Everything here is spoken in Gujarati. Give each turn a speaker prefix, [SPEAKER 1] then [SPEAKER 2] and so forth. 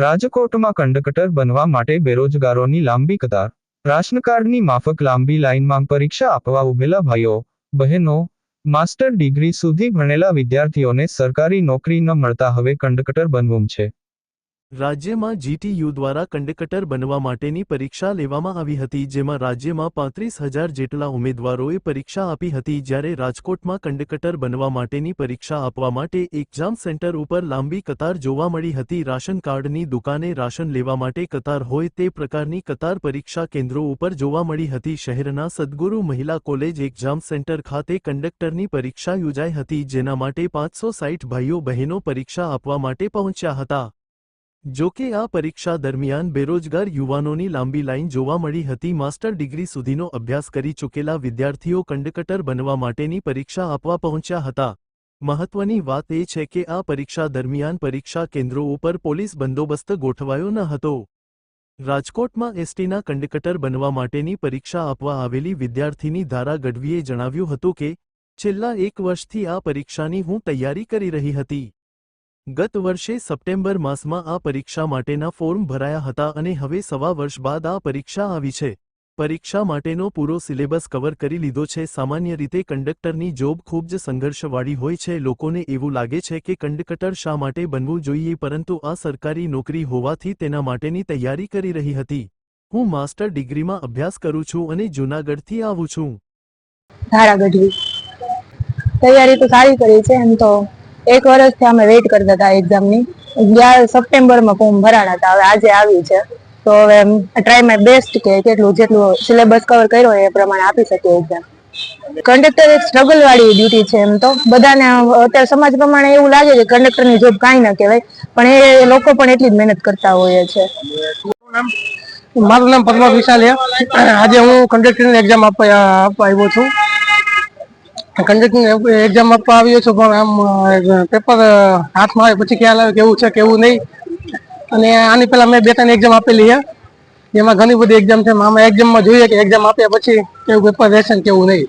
[SPEAKER 1] રાજકોટમાં કંડક્ટર બનવા માટે બેરોજગારોની લાંબી કતાર. રાશન કાર્ડની માફક લાંબી લાઇનમાં પરીક્ષા આપવા ઉભેલા ભાઈઓ, બહેનો, માસ્ટર ડિગ્રી સુધી ભણેલા વિદ્યાર્થીઓને સરકારી નોકરી ન મળતા હવે કંડક્ટર બનવું છે.
[SPEAKER 2] રાજ્યમાં જીટીયુ દ્વારા કંડક્ટર બનવા માટેની પરીક્ષા લેવામાં આવી હતી, જેમાં રાજ્યમાં પાંત્રીસ હજાર જેટલા ઉમેદવારોએ પરીક્ષા આપી હતી, જ્યારે રાજકોટમાં કંડક્ટર બનવા માટેની પરીક્ષા આપવા માટે એક્ઝામ સેન્ટર ઉપર લાંબી કતાર જોવા મળી હતી. રાશન કાર્ડની દુકાને રાશન લેવા માટે કતાર હોય તે પ્રકારની કતાર પરીક્ષા કેન્દ્રો ઉપર જોવા મળી હતી. શહેરના સદગુરુ મહિલા કોલેજ એક્ઝામ સેન્ટર ખાતે કંડક્ટરની પરીક્ષા યોજાઈ હતી, જેના માટે પાંચસો સાઠ ભાઈઓ બહેનો પરીક્ષા આપવા માટે પહોંચ્યા હતા. જો કે આ પરીક્ષા દરમિયાન બેરોજગાર યુવાનોની લાંબી લાઇન જોવા મળી હતી. માસ્ટર ડિગ્રી સુધીનો અભ્યાસ કરી ચૂકેલા વિદ્યાર્થીઓ કંડકટર બનવા માટેની પરીક્ષા આપવા પહોંચ્યા હતા. મહત્વની વાત એ છે કે આ પરીક્ષા દરમિયાન પરીક્ષા કેન્દ્રો ઉપર પોલીસ બંદોબસ્ત ગોઠવાયો ન હતો. રાજકોટમાં એસટીના કંડકટર બનવા માટેની પરીક્ષા આપવા આવેલી વિદ્યાર્થીની ધારા ગઢવીએ જણાવ્યું હતું કે, છેલ્લા એક વર્ષથી આ પરીક્ષાની હું તૈયારી કરી રહી હતી. ગત વર્ષે સપ્ટેમ્બર માસમાં આ પરીક્ષા માટેના ફોર્મ ભરાયા હતા અને હવે સવા વર્ષ બાદ આ પરીક્ષા આવી છે. પરીક્ષા માટેનો પૂરો સિલેબસ કવર કરી લીધો છે. સામાન્ય રીતે કંડક્ટરની જોબ ખૂબ જ સંઘર્ષવાળી હોય છે. લોકોને એવું લાગે છે કે કંડક્ટર શા માટે બનવું જોઈએ, પરંતુ આ સરકારી નોકરી હોવાથી તેના માટેની તૈયારી કરી રહી હતી. હું માસ્ટર ડિગ્રીમાં અભ્યાસ કરું છું અને જૂનાગઢથી આવું છું.
[SPEAKER 3] તૈયારી તો સારી કરી છે એમ તો. એક વર્ષથી અમે વેઇટ કરતા હતા એક્ઝામની ગયા સપ્ટેમ્બરમાં ફોર્મ ભરાણા હતા. હવે આજે આવી છે. તો હવે ટ્રાય માય બેસ્ટ કે કેટલું, જેટલું સિલેબસ કવર કર્યો એ પ્રમાણે આપી શકીએ એક્ઝામ કંડક્ટર એક સ્ટ્રગલ વાળી ડ્યુટી છે એમ તો. બધાને અત્યારે સમાજ પ્રમાણે એવું લાગે છે કંડક્ટરની જોબ કાંઈ ન કહેવાય, પણ એ લોકો પણ એટલી જ મહેનત કરતા હોય છે.
[SPEAKER 4] મારું નામ? પદ્મા વિશાલ આજે હું કંડક્ટરની એક્ઝામ આપવા આવ્યો છું. કંડક્ટરની એક્ઝામ આપવા આવ્યો છું પણ આમ પેપર હાથમાં આવે પછી ખ્યાલ આવે કેવું છે, કેવું નહીં. અને આની પહેલાં મેં બે ત્રણ એક્ઝામ આપેલી છે. જેમાં ઘણી બધી એક્ઝામ છે, આમાં એક્ઝામમાં જોઈએ કે એક્ઝામ આપ્યા પછી કેવું પેપર રહેશે કેવું નહીં.